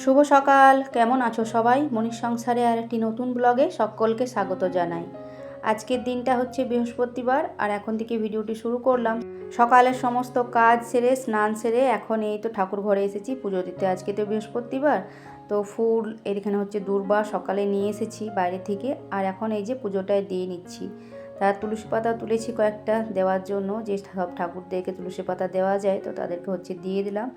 শুভ সকাল, কেমন আছো সবাই? মনীষ সংসারে আর একটি নতুন ব্লগে সকলকে স্বাগত জানাই। আজকের দিনটা হচ্ছে বৃহস্পতিবার আর এখন থেকে ভিডিওটি শুরু করলাম। সকালের সমস্ত কাজ সেরে, স্নান সেরে এখন এই তো ঠাকুর ঘরে এসেছি, পুজো দিতে। আজকে তো বৃহস্পতিবার, তো ফুল এখানে হচ্ছে দূর্বা সকালে নিয়ে এসেছি বাইরে থেকে। আর এখন এই যে পুজোটায় দিয়ে নিচ্ছি। তার তুলসী পাতা তুলেছি কয়েকটা দেওয়ার জন্য। যে সব ঠাকুরদেরকে তুলসী পাতা দেওয়া যায়, তো তাদেরকে হচ্ছে দিয়ে দিলাম।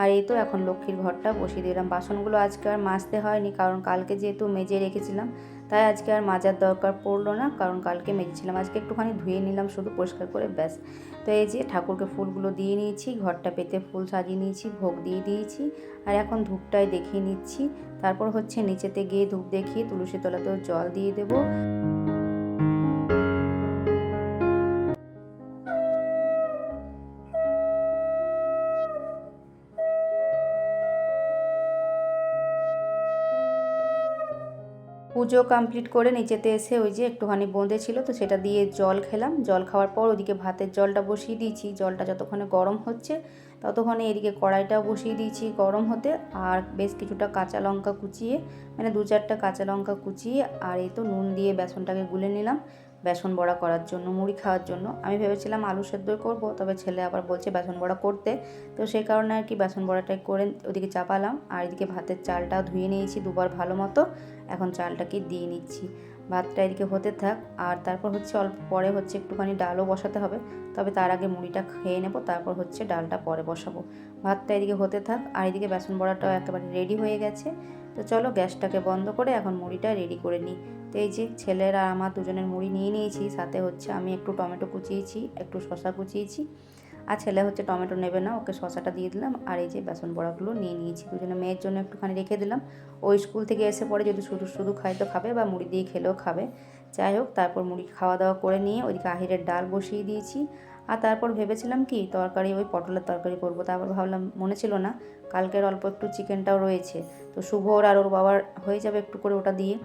আর এই তো এখন লক্ষ্মীর ঘরটা বসিয়ে দিলাম। বাসনগুলো আজকে আর মাজতে হয়নি, কারণ কালকে যেহেতু মেজে রেখেছিলাম, তাই আজকে আর মাজার দরকার পড়ল না, কারণ কালকে মেজেছিলাম। আজকে একটুখানি ধুয়ে নিলাম শুধু পরিষ্কার করে, ব্যাস। তো এই যে ঠাকুরকে ফুলগুলো দিয়ে নিয়েছি, ঘরটা পেতে ফুল সাজিয়ে নিয়েছি, ভোগ দিয়ে দিয়েছি। আর এখন ধূপটাই দেখিয়ে নিচ্ছি। তারপর হচ্ছে নিচেতে গিয়ে ধূপ দেখিয়ে তুলসী তলাতেও জল দিয়ে দেবো। পুজো কমপ্লিট করে নিচেতে এসে ওই যে একটুখানি বোঁদে ছিল, তো সেটা দিয়ে জল খেলাম। জল খাওয়ার পর ওদিকে ভাতের জলটা বসিয়ে দিয়েছি। জলটা যতক্ষণে গরম হচ্ছে ততক্ষণে এদিকে কড়াইটাও বসিয়ে দিয়েছি গরম হতে। আর বেশ কিছুটা কাঁচা লঙ্কা কুচিয়ে মানে দু চারটা কাঁচা লঙ্কা কুচিয়ে আর এই তো নুন দিয়ে বেসনটাকে গুলে নিলাম। বেসন বড়া করার জন্য, মুড়ি খাওয়ার জন্য। আমি ভেবেছিলাম আলু সেদ্ধ করব, তবে ছেলে আবার বলছে বেসন বড়া করতে। তো সেই কারণে আর কি বেসন বড়াটাই করে ওদিকে চাপালাম। আর এদিকে ভাতের চালটাও ধুয়ে নিয়েছি দুবার ভালো মতো। এখন চালটাকে দিয়ে নিচ্ছি। ভাতটা এদিকে হতে থাক। আর তারপর হচ্ছে অল্প পরে হচ্ছে একটুখানি ডালও বসাতে হবে। তবে তার আগে মুড়িটা খেয়ে নেব, তারপর হচ্ছে ডালটা পরে বসাবো। ভাতটা এদিকে হতে থাক। আর এদিকে বেসন বড়াটাও একেবারে রেডি হয়ে গেছে। তো চলো গ্যাসটাকে বন্ধ করে এখন মুড়িটা রেডি করে নিই। তো এই যে ছেলের আর আমার দুজনের মুড়ি নিয়ে নিয়েছি, সাথে হচ্ছে আমি একটু টমেটো কুচিয়েছি, একটু শশা কুচিয়েছি। আর ছেলে হচ্ছে টমেটো নেবে না, ওকে শশাটা দিয়ে দিলাম আর এই যে বেসন বড়াগুলো নিয়ে নিয়েছি। দুজনে মেয়ের জন্য একটুখানি রেখে দিলাম। ওই স্কুল থেকে এসে পরে যদি শুধু শুধু খাই তো খাবে বা মুড়ি দিয়ে খেলেও খাবে। যাই হোক, তারপর মুড়ি খাওয়া দাওয়া করে নিয়ে ওইদিকে আহিরের ডাল বসিয়ে দিয়েছি। আর তারপর ভেবেছিলাম কি, তরকারি, ওই পটলের তরকারি করব। তারপর ভাবলাম, মনে ছিল না, কালকের অল্প একটু চিকেনটাও রয়েছে। তো শুভর আর ওর বাবার হয়ে যাবে একটু করে ওটা দিয়ে।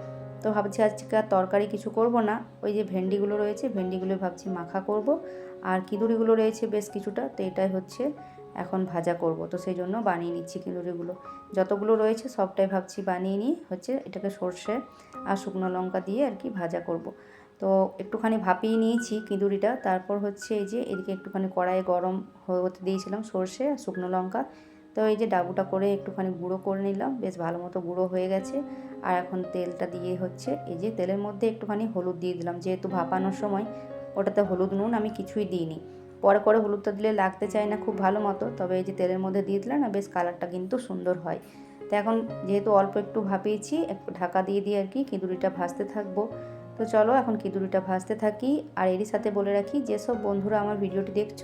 তো ভাবছি আজকে আর তরকারি কিছু করব না। ওই যে ভেন্ডিগুলো রয়েছে, ভেন্ডিগুলো ভাবছি মাখা করব। আর কিঁদুরিগুলো রয়েছে বেশ কিছুটা, তো এটাই হচ্ছে এখন ভাজা করব। তো সেই জন্য বানিয়ে নিচ্ছি কিঁদুরিগুলো। যতগুলো রয়েছে সবটাই ভাবছি বানিয়ে নিই হচ্ছে এটাকে সর্ষে আর শুকনো লঙ্কা দিয়ে আর কি ভাজা করব। তো একটুখানি ভাপিয়ে নিয়েছি কিঁদুরিটা। তারপর হচ্ছে এই যে এদিকে একটুখানি কড়াইয়ে গরম হতে দিয়েছিলাম সর্ষে আর শুকনো লঙ্কা। তো এই যে ডাবুটা করে একটুখানি গুঁড়ো করে নিলাম, বেশ ভালো মতো গুঁড়ো হয়ে গেছে। আর এখন তেলটা দিয়ে হচ্ছে এই যে তেলের মধ্যে একটুখানি হলুদ দিয়ে দিলাম। যেহেতু ভাপানোর সময় ওটাতে হলুদ নুন আমি কিছুই দিইনি। পরে করে হলুদটা দিলে লাগতে চায় না খুব ভালো মতো, তবে এই যে তেলের মধ্যে দিয়ে দিলে না বেশ কালারটা কিন্তু সুন্দর হয়। তো এখন যেহেতু অল্প একটু ভাপিয়েছি, একটু ঢাকা দিয়ে দিয়ে আর কি কিঁদুরিটা ভাজতে থাকব। তো চলো এখন কিঁদুরিটা ভাজতে থাকি। আর এরই সাথে বলে রাখি যেসব বন্ধুরা আমার ভিডিওটি দেখছ,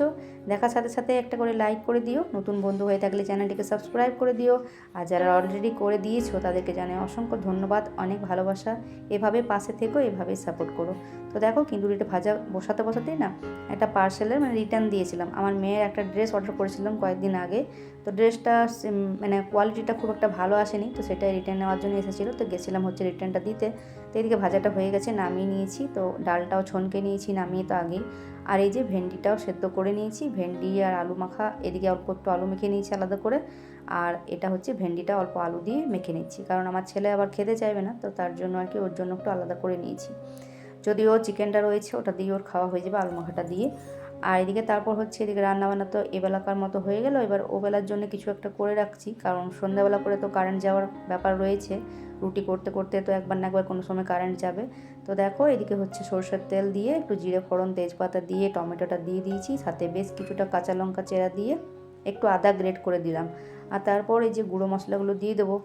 দেখার সাথে সাথে একটা করে লাইক করে দিও। নতুন বন্ধু হয়ে থাকলে চ্যানেলটিকে সাবস্ক্রাইব করে দিও। আর যারা অলরেডি করে দিয়েছ, তাদেরকে জানাই অসংখ্য ধন্যবাদ, অনেক ভালোবাসা। এভাবে পাশে থেকেও এভাবেই সাপোর্ট করো। তো দেখো কিঁদুরিটা ভাজা বসাতে বসাতেই না, একটা পার্সেলের মানে রিটার্ন দিয়েছিলাম। আমার মেয়ের একটা ড্রেস অর্ডার করেছিলাম কয়েকদিন আগে। তো ড্রেসটা মানে কোয়ালিটিটা খুব একটা ভালো আসেনি, তো সেটা রিটার্ন নেওয়ার জন্য এসেছিল, তো গেছিলাম হচ্ছে রিটার্নটা দিতে। তো এদিকে ভাজাটা হয়ে গেছে, নামিয়ে নিয়েছি, তো ডালটাও ছনকে নিয়েছি, নামিয়ে তো আগেই। আর এই যে ভেন্ডিটাও সেদ্ধ করে নিয়েছি, ভেন্ডি আর আলু মাখা, এদিকে অল্প একটু আলু মেখে নিয়েছি আলাদা করে। আর এটা হচ্ছে ভেন্ডিটা অল্প আলু দিয়ে মেখে নিচ্ছি, কারণ আমার ছেলে আবার খেতে চাইবে না, তো তার জন্য আর কি ওর জন্য একটু আলাদা করে নিয়েছি। যদিও চিকেনটা রয়েছে, ওটা দিয়ে ওর খাওয়া হয়ে যাবে আলু মাখাটা দিয়ে। আর এদিকে তারপর হচ্ছে এদিকে রান্নাবান্না তো এবেলাকার মতো হয়ে গেল। এবার ওবেলার জন্য কিছু একটা করে রাখছি। কারণ সন্ধ্যাবেলা করে তো কারেন্ট যাওয়ার ব্যাপার রয়েছে। রুটি করতে করতে তো একবার না একবার কোনো সময় কারেন্ট যাবে। তো দেখো এদিকে হচ্ছে সরষের তেল দিয়ে, একটু জিরে ফোড়ন, তেজপাতা দিয়ে, টমেটোটা দিয়ে দিয়েছি। সাথে বেশ কিছুটা কাঁচা লঙ্কা চেরা দিয়ে একটু আদা গ্রেট করে দিলাম। আর তারপর এই যে গুঁড়ো মশলাগুলো দিয়ে দেবো।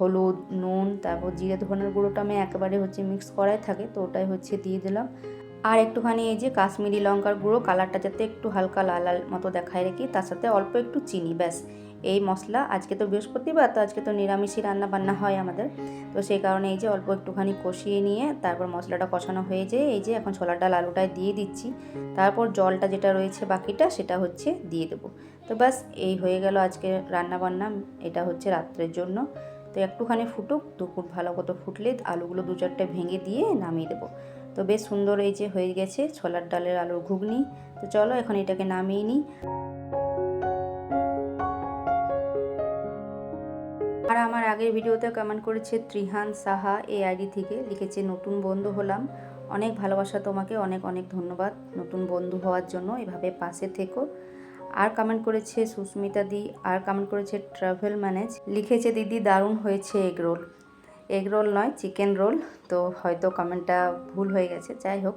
হলুদ, নুন, তারপর জিরে ধনের গুঁড়োটা আমি একেবারে হচ্ছে মিক্স করাই থাকে। তো ওটাই হচ্ছে দিয়ে দিলাম। আর একটুখানি এই যে কাশ্মীরি লঙ্কার গুঁড়ো কালারটা যাতে একটু হালকা লাল লাল মতো দেখায় রেখি তার সাথে অল্প একটু চিনি, ব্যাস। এই মশলা আজকে তো বৃহস্পতিবার, তো আজকে তো নিরামিষই রান্না বান্না হয় আমাদের। তো সেই কারণে এই যে অল্প একটুখানি কষিয়ে নিয়ে তারপর মশলাটা কষানো হয়ে যায় এই যে এখন ছোলার ডাল আলুটায় দিয়ে দিচ্ছি। তারপর জলটা যেটা রয়েছে বাকিটা সেটা হচ্ছে দিয়ে দেবো। তো ব্যাস, এই হয়ে গেল আজকে রান্না বান্না, এটা হচ্ছে রাত্রের জন্য। তো একটুখানি ফুটুক, দুপুর ভালো মতো ফুটলে আলুগুলো দু চারটে ভেঙে দিয়ে নামিয়ে দেবো। তো বেশ সুন্দর এই যে হয়ে গেছে ছোলার ডালের আলুর ঘুগনি। তো চলো এখন এটাকে নামিয়ে নিই। আর আমার আগের ভিডিওতে কমেন্ট করেছে ত্রিহান সাহা এই আইডি থেকে, লিখেছে, নতুন বন্ধু হলাম। অনেক ভালোবাসা তোমাকে, অনেক অনেক ধন্যবাদ। নতুন বন্ধু হওয়ার জন্য এভাবে পাশে থেকো। আর কমেন্ট করেছে সুস্মিতা দি, আর কমেন্ট করেছে ট্রাভেল ম্যানেজ। লিখেছে, দিদি, দারুণ হয়েছে এগ রোল। এগ রোল নয়, চিকেন রোল। তো হয়তো কমেন্টটা ভুল হয়ে গেছে, যাই হোক।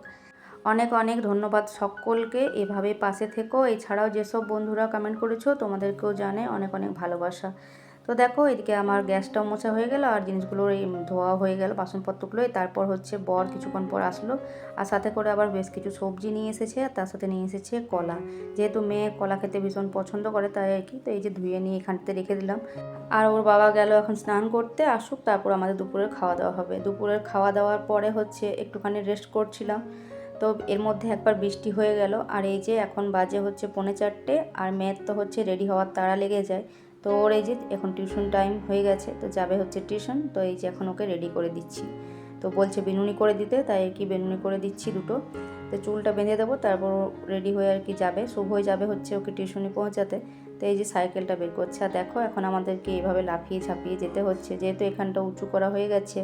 অনেক অনেক ধন্যবাদ সকলকে। এভাবে পাশে থেকো। এছাড়াও যেসব বন্ধুরা কমেন্ট করেছ, তোমাদেরকেও জানে অনেক অনেক ভালোবাসা। তো দেখো, এদিকে আমার গ্যাসটাও মোছা হয়ে গেল আর জিনিসগুলো এই ধোয়া হয়ে গেল বাসনপত্রগুলো। তারপর হচ্ছে বর কিছুক্ষণ পর আসলো আর সাথে করে আবার বেশ কিছু সবজি নিয়ে এসেছে আর তার সাথে নিয়ে এসেছে কলা। যেহেতু মেয়ে কলা খেতে ভীষণ পছন্দ করে, তাই আর কি, তো এই যে ধুয়ে নিয়ে এখানটাতে রেখে দিলাম। আর ওর বাবা গেল এখন স্নান করতে আসুক, তারপর আমাদের দুপুরের খাওয়া দাওয়া হবে। দুপুরের খাওয়া দাওয়ার পরে হচ্ছে একটুখানি রেস্ট করছিলাম। তো এর মধ্যে একবার বৃষ্টি হয়ে গেল আর এই যে এখন বাজে হচ্ছে পৌনে চারটে আর মেয়ের তো হচ্ছে রেডি হওয়ার তাড়া লেগে যায়। তো ওর এই যে এখন টিউশন টাইম হয়ে গেছে, তো যাবে হচ্ছে টিউশন, তো এই যে এখন ওকে রেডি করে দিচ্ছি। তো বলছে বেনুনি করে দিতে, তাই আর কি বেনুনি করে দিচ্ছি দুটো। তো চুলটা বেঁধে দেবো, তারপর রেডি হয়ে আর কি যাবে। শুভ হয়ে যাবে হচ্ছে ওকে টিউশনে পৌঁছাতে। তো এই যে সাইকেলটা বের করছে, আর দেখো এখন আমাদেরকে এইভাবে লাফিয়ে ছাপিয়ে যেতে হচ্ছে। যেহেতু এখানটা উঁচু করা হয়ে গেছে,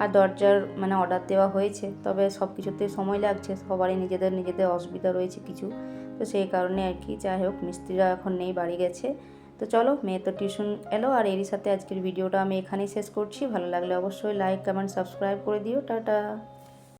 আর দরজার মানে অর্ডার দেওয়া হয়েছে, তবে সব কিছুতেই সময় লাগছে, সবারই নিজেদের নিজেদের অসুবিধা রয়েছে কিছু। তো সেই কারণে আর কি, যাই হোক, মিস্ত্রিরা এখন নেই, বাড়ি গেছে। তো চলো, মেয়ে তো টিউশন এলো আর এরই সাথে আজকের ভিডিওটা আমি এখানেই শেষ করছি। ভালো লাগলে অবশ্যই লাইক কমেন্ট সাবস্ক্রাইব করে দিও। টাটা।